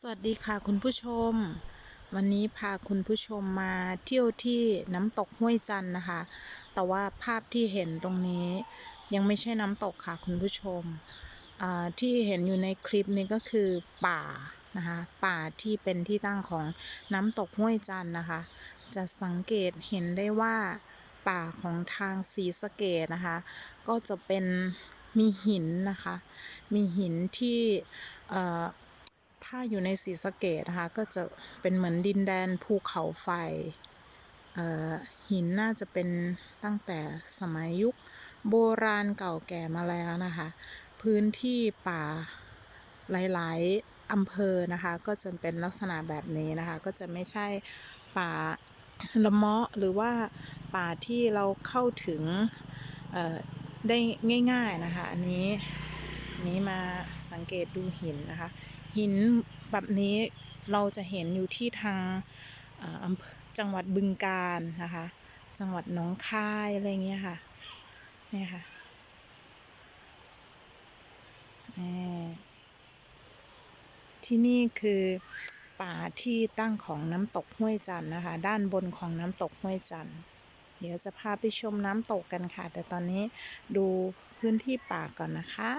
สวัสดีค่ะคุณผู้ชม วันนี้พาคุณผู้ชมมาเที่ยวที่น้ำตกห้วยจันนะคะ แต่ว่าภาพที่เห็นตรงนี้ยังไม่ใช่น้ำตกค่ะคุณผู้ชมที่เห็นอยู่ในคลิปนี้ก็คือป่านะคะป่าที่เป็นที่ตั้งของน้ำตกห้วยจันนะคะ จะสังเกตเห็นได้ว่าป่าของทางศรีสะเกดนะคะ ก็จะเป็นมีหินนะคะ มีหินที่ ถ้าอยู่ในศรีสะเกดนะคะก็จะเป็นเหมือนดินแดนภูเขาไฟเอ่อหินน่าจะเป็นตั้งแต่สมัยยุคโบราณเก่าแก่มาแล้วนะคะ พื้นที่ป่าหลาย ๆอำเภอนะคะ ก็จะเป็นลักษณะแบบนี้นะคะ ก็จะไม่ใช่ป่าละเมาะหรือว่าป่าที่เราเข้าถึงเออได้ง่าย ๆ นะคะ อันนี้ นี้มาสังเกตดูหินนะคะ หินแบบนี้เราจะเห็นอยู่ที่ทางอำเภอจังหวัดบึงกาฬนะคะ จังหวัดหนองคายอะไรเงี้ยค่ะเนี่ยค่ะที่นี่คือป่าที่ตั้งของน้ำตกห้วยจันนะคะ ด้านบนของน้ำตกห้วยจันเดี๋ยวจะพาไปชมน้ำตกกันค่ะ แต่ตอนนี้ดูพื้นที่ป่าก่อนนะคะ